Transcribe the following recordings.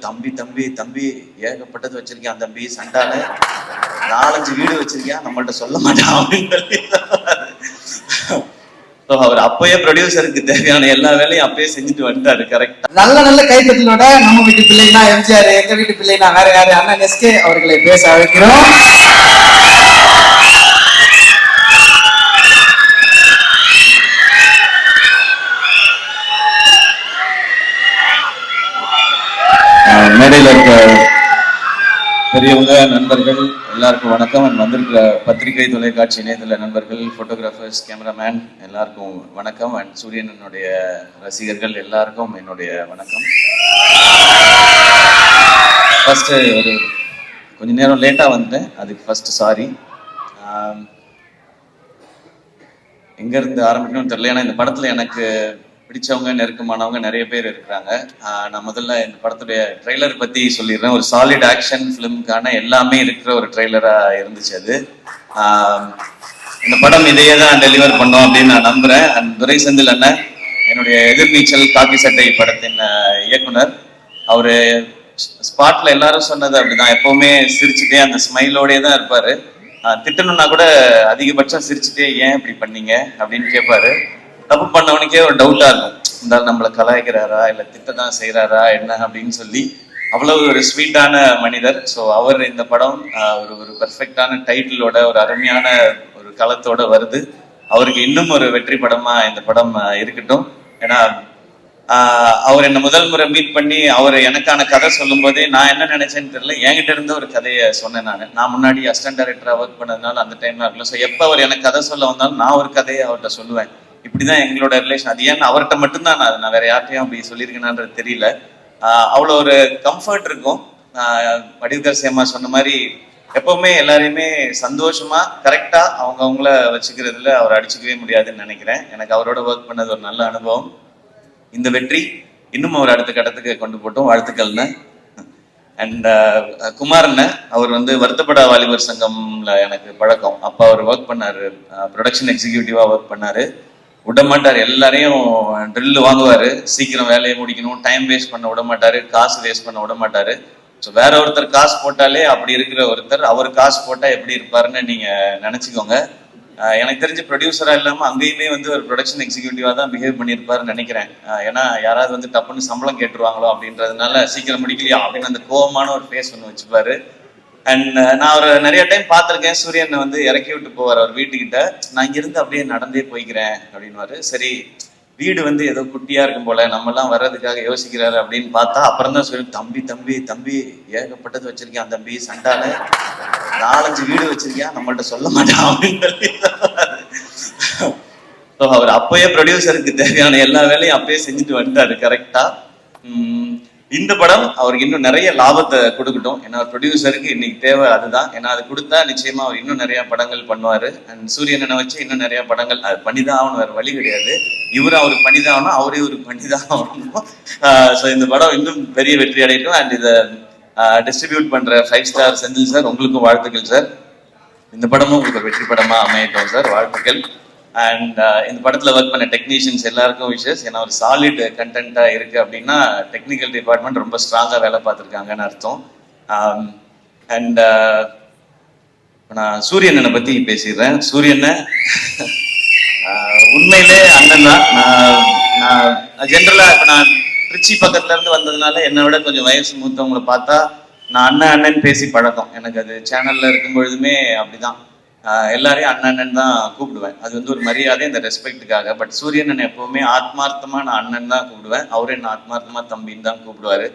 தம்பி தம்பி தம்பி ஏகப்பட்டது வச்சிருக்கேன் தம்பி சண்டால நாலஞ்சு வீடு வச்சிருக்கேன் நம்மள்ட்ட சொல்ல மாட்டான் அப்படின்னு அவர் அப்பயே ப்ரொடியூசருக்கு தேவையான எல்லா வேலையும் அப்பயே செஞ்சுட்டு வந்துட்டாரு கரெக்டா நல்ல நல்ல கைத்தட்டலோட நம்ம வீட்டு பிள்ளைனா எம்ஜிஆர் எங்க வீட்டு பிள்ளைனா வேற யாரு? அண்ணன் எஸ்கே அவர்களை பேச அழைக்கிறோம் மேடையில் இருக்க பெரியவங்க நண்பர்கள் எல்லாருக்கும் வணக்கம். அண்ட் வந்திருக்கிற பத்திரிகை தொலைக்காட்சி இணையதள நண்பர்கள் ஃபோட்டோகிராஃபர்ஸ் கேமராமேன் எல்லாருக்கும் வணக்கம். அண்ட் சூரியனனுடைய ரசிகர்கள் எல்லாருக்கும் என்னுடைய வணக்கம். ஃபஸ்ட்டு ஒரு கொஞ்ச நேரம் லேட்டாக வந்தேன். அதுக்கு ஃபஸ்ட்டு சாரி எங்கேருந்து ஆரம்பிக்கணும்னு தெரியல. ஏன்னா இந்த படத்தில் எனக்கு பிடிச்சவங்க நெருக்கமானவங்க நிறைய பேர் இருக்கிறாங்க. நான் முதல்ல இந்த படத்துடைய ட்ரெய்லர் பத்தி சொல்லிடுறேன். ஒரு சாலிட் ஆக்ஷன் ஃபிலிம்க்கான எல்லாமே இருக்கிற ஒரு ட்ரெய்லரா இருந்துச்சு அது. இந்த படம் இதையே தான் டெலிவர் பண்ணோம் அப்படின்னு நான் நம்புறேன். அண்ட் துரை செந்தில் அண்ணன் என்னுடைய எதிர்நீச்சல் காக்கி சட்டை படத்தின் இயக்குனர். அவரு ஸ்பாட்ல எல்லாரும் சொன்னது அப்படிதான். எப்பவுமே சிரிச்சுட்டே அந்த ஸ்மைலோடயே தான் இருப்பாரு. திட்டணும்னா கூட அதிகபட்சம் சிரிச்சுட்டே ஏன் இப்படி பண்ணீங்க அப்படின்னு கேட்பாரு தப்பு பண்ணவனுக்கே ஒரு டவுட்டா இருக்கும். இந்த நம்மளை கலாய்க்கிறாரா? இல்ல திட்ட தான் செய்யறாரா என்ன? அப்படின்னு சொல்லி அவ்வளவு ஒரு ஸ்வீட்டான மனிதர். ஸோ அவர் இந்த படம் ஒரு ஒரு பெர்ஃபெக்டான டைட்டிலோட ஒரு அருமையான ஒரு களத்தோட வருது. அவருக்கு இன்னும் ஒரு வெற்றி படமா இந்த படம் இருக்கட்டும். ஏன்னா அவர் என்ன முதல் முறை மீட் பண்ணி அவர் எனக்கான கதை சொல்லும் போதே நான் என்ன நினைச்சேன்னு தெரியல. என்கிட்ட இருந்து ஒரு கதையை சொன்னேன் நான். நான் முன்னாடி அசிஸ்டன்ட் டைரக்டரா ஒர்க் பண்ணதுனால அந்த டைம்ல இருக்கலாம் ஸோ எப்போ அவர் எனக்கு கதை சொல்ல வந்தாலும் நான் ஒரு கதையை அவர்கிட்ட சொல்லுவேன். இப்படிதான் எங்களோட ரிலேஷன் அது ஏன் அவர்கிட்ட மட்டும்தான் நான் நான் வேற யார்ட்டையும் அப்படி சொல்லியிருக்கேனான்றது தெரியல. அவ்வளோ ஒரு கம்ஃபர்ட் இருக்கும். ஆஹ் வடிவுகர் சேமா சொன்ன மாதிரி எப்பவுமே எல்லாரையுமே சந்தோஷமா கரெக்டா அவங்க அவங்கள வச்சுக்கிறதுல அவர் அடிச்சுக்கவே முடியாதுன்னு நினைக்கிறேன். எனக்கு அவரோட ஒர்க் பண்ணது ஒரு நல்ல அனுபவம். இந்த வெற்றி இன்னும் அவர் அடுத்த கட்டத்துக்கு கொண்டு போட்டோம். வாழ்த்துக்கள்னு அண்ட் குமார்னு அவர் வந்து வருத்தப்பட வாலிபர் சங்கம்ல எனக்கு பழக்கம். அப்போ அவர் ஒர்க் பண்ணாரு. ப்ரொடக்ஷன் எக்ஸிக்யூட்டிவா ஒர்க் பண்ணாரு. விட மாட்டார் எல்லாரையும் ட்ரில் வாங்குவாரு. சீக்கிரம் வேலையை முடிக்கணும். டைம் வேஸ்ட் பண்ண விட மாட்டாரு காசு வேஸ்ட் பண்ண விட மாட்டாரு ஸோ வேற ஒருத்தர் காசு போட்டாலே அப்படி இருக்கிற ஒருத்தர் அவர் காசு போட்டா எப்படி இருப்பாருன்னு நீங்க நினைச்சுக்கோங்க. எனக்கு தெரிஞ்ச ப்ரொடியூசரா இல்லாமல் அங்கேயுமே வந்து ஒரு ப்ரொடக்ஷன் எக்ஸிக்யூட்டிவா தான் பிஹேவ் பண்ணியிருப்பாருன்னு நினைக்கிறேன். ஏன்னா யாராவது வந்து டப்புன்னு சம்பளம் கேட்டுருவாங்களோ அப்படின்றதுனால சீக்கிரம் முடிக்கலையா அப்படின்னு அந்த கோவமான ஒரு ஃபேஸ் ஒன்று வச்சுப்பாரு. அண்ட் uh, நான் ஒரு நிறைய டைம் பார்த்துருக்கேன். சூரியனை வந்து இறக்கி விட்டு போவார் அவர் வீட்டுக்கிட்ட. நான் இங்கிருந்து அப்படியே நடந்தே போய்க்கிறேன் அப்படின்னுவாரு. சரி வீடு வந்து ஏதோ குட்டியா இருக்கும் போல. நம்ம எல்லாம் வர்றதுக்காக யோசிக்கிறாரு அப்படின்னு பார்த்தா அப்புறம் தான் சொல்லி தம்பி தம்பி தம்பி ஏகப்பட்டது வச்சிருக்கேன் தம்பி? சண்டால நாலஞ்சு வீடு வச்சிருக்கேன் நம்மள்ட்ட சொல்ல மாட்டான் அப்படின்னு சொல்லி ஸோ அவர் அப்பயே ப்ரொடியூசருக்கு தேவையான எல்லா வேலையும் அப்பயே செஞ்சுட்டு வந்துட்டாரு கரெக்டா இந்த படம் அவருக்கு இன்னும் நிறைய லாபத்தை கொடுக்கட்டும். ஏன்னா ப்ரொடியூசருக்கு இன்னைக்கு தேவை அதுதான். ஏன்னா அது கொடுத்தா நிச்சயமா அவர் இன்னும் நிறைய படங்கள் பண்ணுவாரு. அண்ட் சூரியனை வச்சு இன்னும் நிறைய படங்கள் அது பண்ணிதான் ஆகணும் வேற வழி கிடையாது. இவரும் அவருக்கு பண்ணிதான் ஆகணும் அவரே ஒரு பண்ணிதான் ஆகணும். ஸோ இந்த படம் இன்னும் பெரிய வெற்றி அடையட்டும். அண்ட் இதை டிஸ்ட்ரிபியூட் பண்ற ஃபைவ் ஸ்டார் செந்தில் சார் உங்களுக்கும் வாழ்த்துக்கள் சார் இந்த படமும் உங்களுக்கு வெற்றி படமா அமையட்டும் சார் வாழ்த்துக்கள். அண்ட் uh, இந்த படத்தில் ஒர்க் பண்ண டெக்னீஷியன்ஸ் எல்லாருக்கும் விஷஸ் ஏன்னா ஒரு சாலிட் கண்டென்ட்டாக இருக்குது அப்படின்னா டெக்னிக்கல் டிபார்ட்மெண்ட் ரொம்ப ஸ்ட்ராங்காக வேலை பார்த்துருக்காங்கன்னு அர்த்தம். Um, அண்ட் uh, நான் சூரியனை பற்றி பேசிடுறேன். சூரியனை uh, உண்மையிலே அண்ணன் தான். நான் நான் ஜென்ரலாக இப்போ நான் திருச்சி பக்கத்துலேருந்து வந்ததுனால என்னை விட கொஞ்சம் வயசு மூத்தவங்களை பார்த்தா நான் அண்ணன் அண்ணன் பேசி பழக்கம். எனக்கு அது சேனலில் இருக்கும் பொழுதுமே அப்படிதான். எல்லாரையும் அண்ணன் அண்ணன் தான் கூப்பிடுவேன். அது வந்து ஒரு மரியாதை இந்த ரெஸ்பெக்ட்டுக்காக பட் சூரியன் எப்பவுமே ஆத்மார்த்தமா நான் அண்ணன் தான் கூப்பிடுவேன். அவரே என்ன ஆத்மார்த்தமா தம்பின்னு தான் கூப்பிடுவாரு.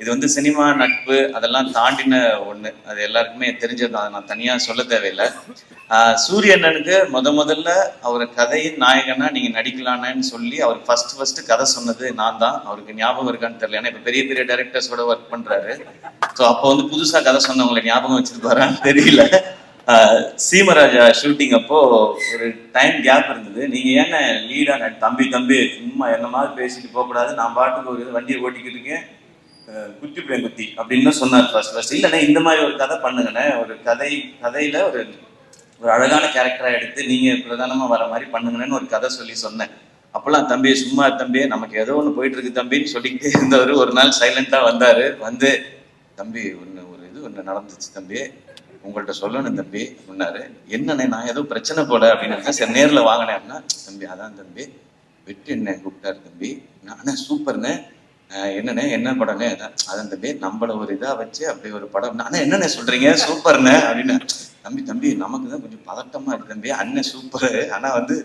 இது வந்து சினிமா நட்பு அதெல்லாம் தாண்டின ஒண்ணு. அது எல்லாருக்குமே தெரிஞ்சது அதை நான் தனியா சொல்ல தேவையில்லை. சூரியண்ணனுக்கு முத முதல்ல அவர் கதையின் நாயகனா நீங்க நடிக்கலான்னு சொல்லி அவர் ஃபர்ஸ்ட் ஃபர்ஸ்ட் கதை சொன்னது நான் தான். அவருக்கு ஞாபகம் இருக்கான்னு தெரியல. ஏன்னா இப்ப பெரிய பெரிய டைரக்டர்ஸோட ஒர்க் பண்றாரு. ஸோ அப்போ வந்து புதுசா கதை சொன்னவங்களை ஞாபகம் வச்சிருப்பாரான்னு தெரியல. சீமராஜா ஷூட்டிங் அப்போ ஒரு டைம் கேப் இருந்தது. நீங்க ஏன்னா லீடா தம்பி தம்பி சும்மா என்ன மாதிரி பேசிட்டு போகக்கூடாது நான் பாட்டுக்கு ஒரு வண்டியை ஓட்டிக்கிட்டு இருக்கேன். குத்தி பிள்ளைங்க குத்தி அப்படின்னு சொன்னார் ஃபர்ஸ்ட் ஃபர்ஸ்ட் இல்லைண்ணே இந்த மாதிரி ஒரு கதை பண்ணுங்கண்ணே. ஒரு கதை கதையில ஒரு ஒரு அழகான கேரக்டரா எடுத்து நீங்க பிரதானமா வர மாதிரி பண்ணுங்கன்னு ஒரு கதை சொல்லி சொன்னேன். அப்பெல்லாம் தம்பி சும்மா தம்பி நமக்கு ஏதோ ஒன்று போயிட்டு இருக்கு தம்பின்னு சொல்லிக்கிட்டே இருந்தவர். ஒரு நாள் சைலண்டா வந்தாரு. வந்து தம்பி ஒன்று ஒரு இது ஒன்று நடந்துச்சு தம்பி. உங்கள்கிட்ட சொல்லணும் தம்பி அப்படின்னாரு. என்னண்ணே நான் ஏதோ பிரச்சனை போல அப்படின்னு சரி நேரில் வாங்கினேன் அப்படின்னா தம்பி அதான் தம்பி வெற்றி என்ன கூப்பிட்டாரு தம்பி. நானே சூப்பர்ண்ணே என்னண்ணே என்ன படம்னே அதான் அதான் தம்பி நம்மள ஒரு இதாக வச்சு அப்படி ஒரு படம். நானே என்னண்ணே சொல்றீங்க சூப்பர்ண்ணே அப்படின்னு. தம்பி தம்பி நமக்கு தான் கொஞ்சம் பதட்டமா இருக்கு தம்பி. அண்ணன் சூப்பர். ஆனா வந்து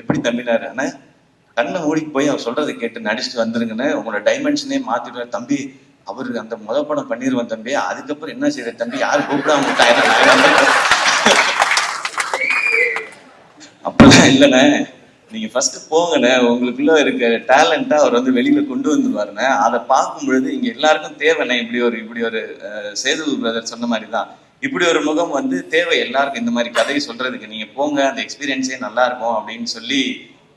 எப்படி தம்பினாரு? அண்ணா கண்ணை மூடிக்கு போய் அவர் சொல்றதை கேட்டு நடிச்சுட்டு வந்துருங்கன்னு உங்களோட டைமென்ஷனே மாத்திடுவார் தம்பி அவரு அந்த முத படம் பண்ணிடுவேன் தம்பி. அதுக்கப்புறம் என்ன செய்யற தம்பி? யாரு கூப்பிடாம அப்பெல்லாம் இல்லைண்ணே. நீங்க ஃபர்ஸ்ட் போங்கண்ணே. உங்களுக்குள்ள இருக்க டேலண்டா அவர் வந்து வெளியில கொண்டு வந்துருவாருண்ணே. அதை பார்க்கும் பொழுது இங்க எல்லாருக்கும் தேவைண்ணே. இப்படி ஒரு இப்படி ஒரு சேது பிரதர் சொன்ன மாதிரி தான் இப்படி ஒரு முகம் வந்து தேவை. எல்லாருக்கும் இந்த மாதிரி கதையை சொல்றதுக்கு நீங்க போங்க. அந்த எக்ஸ்பீரியன்ஸே நல்லா இருக்கும் அப்படின்னு சொல்லி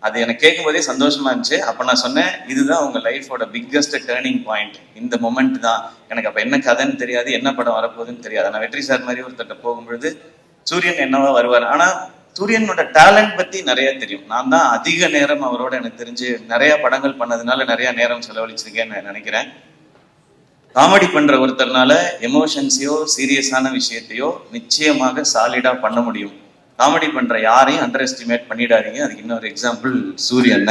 அது எனக்கு கேட்கும் போதே சந்தோஷமா இருந்துச்சு. அப்ப நான் சொன்னேன் இதுதான் உங்க லைஃபோட பிக்கஸ்ட் டேர்னிங் பாயிண்ட் இந்த மொமெண்ட் தான். எனக்கு அப்ப என்ன கதைன்னு தெரியாது என்ன படம் வரப்போகுதுன்னு தெரியாது. நான் வெற்றி சார் மாதிரி ஒருத்தட்ட போகும்பொழுது சூரியன் என்னவா வருவார். ஆனா சூரியனோட டேலண்ட் பத்தி நிறைய தெரியும். நான் தான் அதிக நேரம் அவரோட எனக்கு தெரிஞ்சு நிறைய படங்கள் பண்ணதுனால நிறைய நேரம் செலவழிச்சிருக்கேன்னு நான் நினைக்கிறேன். காமெடி பண்ற ஒருத்தர்னால எமோஷன்ஸையோ சீரியஸான விஷயத்தையோ நிச்சயமாக சாலிடா பண்ண முடியும். காமெடி பண்ற யாரையும் அண்டர் எஸ்டிமேட் பண்ணிடாதீங்க. அதுக்கு இன்னொரு எக்ஸாம்பிள் சூரியன்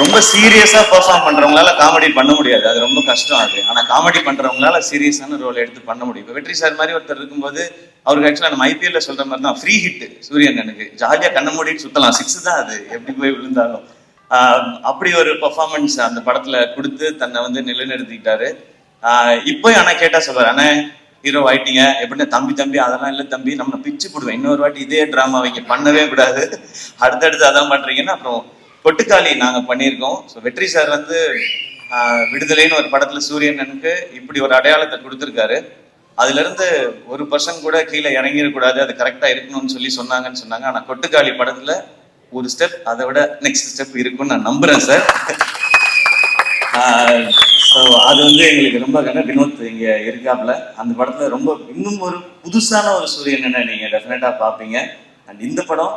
ரொம்ப சீரியஸா பெர்ஃபார்ம் பண்றவங்களால காமெடி பண்ண முடியாது. அது ரொம்ப கஷ்டம் அது. ஆனா காமெடி பண்றவங்களால சீரியஸான ரோல் எடுத்து பண்ண முடியும். இப்ப வெற்றி சார் மாதிரி ஒருத்தர் இருக்கும்போது அவருக்கு ஆக்சுவலா நம்ம ஐபிஎல்ல சொல்ற மாதிரி தான். ஃப்ரீ ஹிட் சூரியன் எனக்கு ஜாலியா கண்ண மூடிட்டு சுத்தலாம். சிக்ஸ் தான் அது. எப்படி போய் விழுந்தாலும். அப்படி ஒரு பெர்ஃபார்மன்ஸ் அந்த படத்துல கொடுத்து தன்னை வந்து நிலைநிறுத்திக்கிட்டாரு இப்போ ஆனா கேட்டா சொல்றாரு அண்ணே ஹீரோ ஆயிட்டீங்க. எப்படின்னா தம்பி தம்பி அதெல்லாம் இல்லை தம்பி நம்ம பிச்சு போடுவேன். இன்னொரு வாட்டி இதே ட்ராமா வைங்க. பண்ணவே கூடாது. அடுத்தடுத்து அதான் பண்றீங்கன்னா அப்புறம் கொட்டுக்காளி நாங்கள் பண்ணியிருக்கோம். ஸோ வெற்றி சார் வந்து விடுதலைன்னு ஒரு படத்தில் சூரியனனுக்கு இப்படி ஒரு அடையாளத்தை கொடுத்துருக்காரு. அதுலேருந்து ஒரு பர்சன் கூட கீழே இறங்கிடக்கூடாது. அது கரெக்டாக இருக்கணும்னு சொல்லி சொன்னாங்கன்னு சொன்னாங்க. ஆனால் கொட்டுக்காளி படத்தில் ஒரு ஸ்டெப் அதை விட நெக்ஸ்ட் ஸ்டெப் இருக்கும்னு நான் நம்புகிறேன் சார் ஸோ அது வந்து எங்களுக்கு ரொம்ப கண்ண வினோத் இங்க இருக்காப்ல அந்த படத்துல ரொம்ப இன்னும் ஒரு புதுசான ஒரு சூரியன் நீங்க டெஃபினட்டா பார்ப்பீங்க அண்ட் இந்த படம்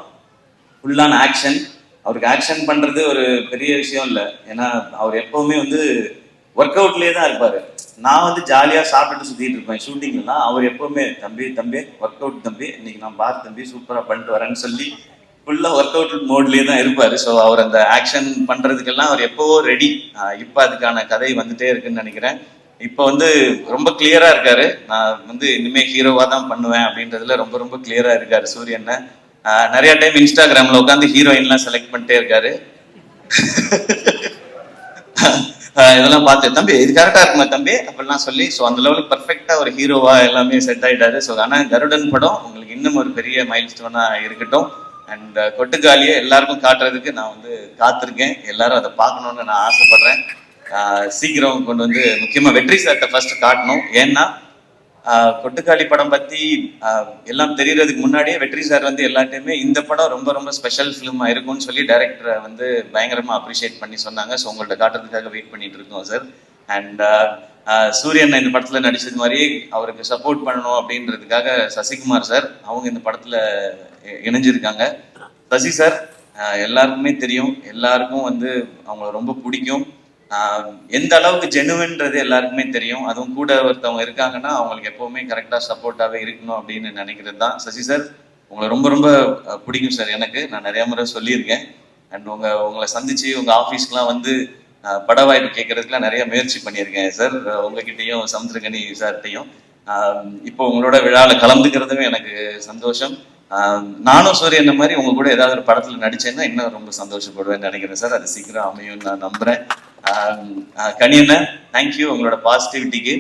ஃபுல்லான ஆக்ஷன் அவருக்கு ஆக்ஷன் பண்றது ஒரு பெரிய விஷயம் இல்லை. ஏன்னா அவர் எப்பவுமே வந்து ஒர்க் அவுட்லேயே தான் இருப்பாரு. நான் வந்து ஜாலியாக சாப்பிட்டுட்டு சுத்திட்டு இருப்பேன். ஷூட்டிங்லாம் அவர் எப்பவுமே தம்பி தம்பி ஒர்க் அவுட் தம்பி இன்னைக்கு நான் பார் தம்பி சூப்பராக பண்ணிட்டு வரேன்னு சொல்லி ஃபுல்லாக ஒர்க் அவுட் மோட்லேயே தான் இருப்பார். ஸோ அவர் அந்த ஆக்ஷன் பண்ணுறதுக்கெல்லாம் அவர் எப்போவோ ரெடி இப்போ அதுக்கான கதை வந்துட்டே இருக்குன்னு நினைக்கிறேன். இப்போ வந்து ரொம்ப கிளியராக இருக்கார். நான் வந்து இனிமேல் ஹீரோவாக தான் பண்ணுவேன் அப்படின்றதுல ரொம்ப ரொம்ப கிளியராக இருக்கார் சூரியனை. நிறைய டைம் இன்ஸ்டாகிராமில் உட்காந்து ஹீரோயின்லாம் செலக்ட் பண்ணிட்டே இருக்காரு. இதெல்லாம் பார்த்து தம்பி இது கரெக்டாக இருக்குமா தம்பி? அப்படிலாம் சொல்லி ஸோ அந்த லெவலுக்கு பர்ஃபெக்டாக ஒரு ஹீரோவாக எல்லாமே செட் ஆகிட்டாரு ஸோ ஆனால் கருடன் படம் உங்களுக்கு இன்னும் ஒரு பெரிய மைல் ஸ்டோனாக இருக்கட்டும். அண்ட் uh, கொட்டுக்காலியை எல்லாருக்கும் காட்டுறதுக்கு நான் வந்து காத்திருக்கேன். எல்லாரும் அதை பார்க்கணும்னு நான் ஆசைப்படுறேன். சீக்கிரம் கொண்டு வந்து முக்கியமா வெற்றி சார்ட்ட ஃபர்ஸ்ட் காட்டணும். ஏன்னா கொட்டுக்காளி படம் பத்தி எல்லாம் தெரியறதுக்கு முன்னாடியே வெற்றி சார் வந்து எல்லாத்தையுமே இந்த படம் ரொம்ப ரொம்ப ஸ்பெஷல் ஃபிலிமா இருக்கும்னு சொல்லி டைரக்டரை வந்து பயங்கரமா அப்ரிஷியேட் பண்ணி சொன்னாங்க. ஸோ உங்கள்ட்ட காட்டுறதுக்காக வெயிட் பண்ணிட்டு இருக்கோம் சார் அண்ட் uh, uh, சூரியன் இந்த படத்துல நடிச்சது மாதிரி அவருக்கு சப்போர்ட் பண்ணணும் அப்படின்றதுக்காக சசிகுமார் சார் அவங்க இந்த படத்துல இணைஞ்சிருக்காங்க. சசி சார் எல்லாருக்குமே தெரியும். எல்லாருக்கும் வந்து அவங்கள ரொம்ப பிடிக்கும். எந்த அளவுக்கு ஜெனுவன்றது எல்லாருக்குமே தெரியும். அதுவும் கூட ஒருத்தவங்க இருக்காங்கன்னா அவங்களுக்கு எப்பவுமே கரெக்டாக சப்போர்ட்டாகவே இருக்கணும் அப்படின்னு நினைக்கிறது தான் சசி சார் உங்களை ரொம்ப ரொம்ப பிடிக்கும் சார் எனக்கு. நான் நிறைய முறை சொல்லியிருக்கேன். அண்ட் உங்க உங்களை சந்திச்சு உங்க ஆஃபீஸ்க்குலாம் வந்து பட வாய்ப்பு கேட்கறதுக்குலாம் நிறைய முயற்சி பண்ணியிருக்கேன் சார் உங்ககிட்டயும் சமுத்திரகனி சார்கிட்டையும். இப்போ உங்களோட விழாவில் கலந்துக்கிறதுமே எனக்கு சந்தோஷம். நானும் நானும் சூரியன் மாதிரி உங்க கூட ஏதாவது ஒரு படத்துல நடிச்சேன்னா இன்னும் ரொம்ப சந்தோஷப்படுவேன்னு நினைக்கிறேன் சார் அது சீக்கிரம் அமையும் நான் நம்புறேன். கனியண்ண தேங்க்யூ உங்களோட பாசிட்டிவிட்டிக்கு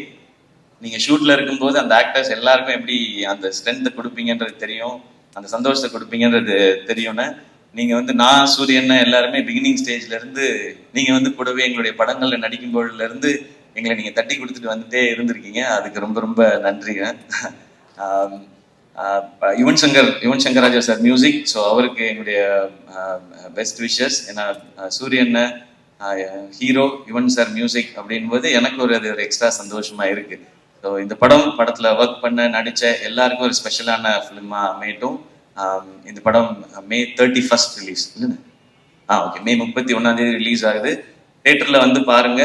நீங்க ஷூட்ல இருக்கும்போது அந்த ஆக்டர்ஸ் எல்லாருக்கும் எப்படி அந்த ஸ்ட்ரென்த்தை கொடுப்பீங்கன்றது தெரியும் அந்த சந்தோஷத்தை கொடுப்பீங்கன்றது தெரியும்னு. நீங்க வந்து நான் சூரியன் எல்லாருமே பிகினிங் ஸ்டேஜ்ல இருந்து நீங்க வந்து கூடவே எங்களுடைய படங்கள்ல நடிக்கும் பொழுதுல இருந்து எங்களை நீங்க தட்டி கொடுத்துட்டு வந்துட்டே இருந்திருக்கீங்க. அதுக்கு ரொம்ப ரொம்ப நன்றிங்க Yuvan Shankar Yuvan Shankar Raja sir music so அவருக்கு எங்களுடைய பெஸ்ட் விஷஸ் ஏன்னா சூரியன் ஹீரோ யுவன் சார் மியூசிக் அப்படின்போது எனக்கு ஒரு அது ஒரு எக்ஸ்ட்ரா சந்தோஷமா இருக்கு. ஸோ இந்த படம் படத்துல ஒர்க் பண்ண நடிச்ச எல்லாருக்கும் ஒரு ஸ்பெஷலான ஃபிலிமா அமையட்டும். இந்த படம் மே தேர்ட்டி ஃபர்ஸ்ட் ரிலீஸ் இல்லைண்ணே ஆ ஓகே மே முப்பத்தி ஒன்றாம் தேதி ரிலீஸ் ஆகுது. தேட்டரில் வந்து பாருங்க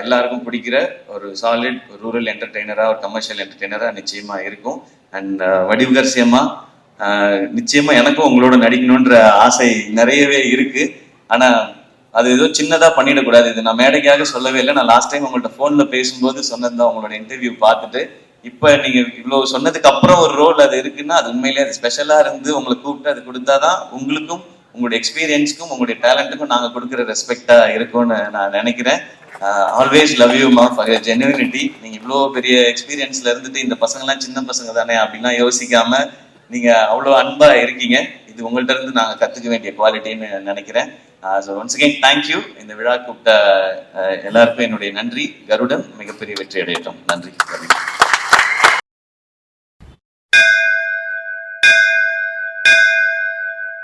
எல்லாருக்கும் பிடிக்கிற ஒரு சாலிட் ரூரல் என்டர்டெய்னராக ஒரு கமர்ஷியல் என்டர்டெய்னராக நிச்சயமாக இருக்கும். அண்ட் வடிவுகரசியமா ஆஹ் நிச்சயமா எனக்கும் உங்களோட நடிக்கணுன்ற ஆசை நிறையவே இருக்கு. ஆனா அது ஏதோ சின்னதா பண்ணிடக்கூடாது. இது நான் மேடைக்காக சொல்லவே இல்லை. நான் லாஸ்ட் டைம் உங்கள்ட்ட போன்ல பேசும்போது சொன்னதுதான் உங்களோட இன்டர்வியூ பார்த்துட்டு இப்ப நீங்க இவ்வளவு சொன்னதுக்கு அப்புறம் ஒரு ரோல் அது இருக்குன்னா அது உண்மையிலே அது ஸ்பெஷலா இருந்து உங்களை கூப்பிட்டு அது கொடுத்தாதான் உங்களுக்கும் உங்களுடைய எக்ஸ்பீரியன்ஸ்க்கும் உங்களுடைய டேலண்ட்டுக்கும் நாங்க கொடுக்குற ரெஸ்பெக்டா இருக்கும்னு நான் நினைக்கிறேன். ஆல்வேஸ் லவ் யூ மா ஃபார் ஜெனுவினிட்டி நீங்க இவ்வளோ பெரிய எக்ஸ்பீரியன்ஸ்ல இருந்துட்டு இந்த பசங்கெல்லாம் சின்ன பசங்க தானே அப்படின்லாம் யோசிக்காம நீங்க அவ்வளோ அன்பா இருக்கீங்க. இது உங்கள்ட்ட இருந்து நாங்க கத்துக்க வேண்டிய குவாலிட்டின்னு நினைக்கிறேன். ஸோ ஒன்ஸ் அகெயின் தேங்க்யூ இந்த விழா கூப்பிட்ட எல்லாருக்கும் என்னுடைய நன்றி. கருடன் மிகப்பெரிய வெற்றி அடையட்டும். நன்றி.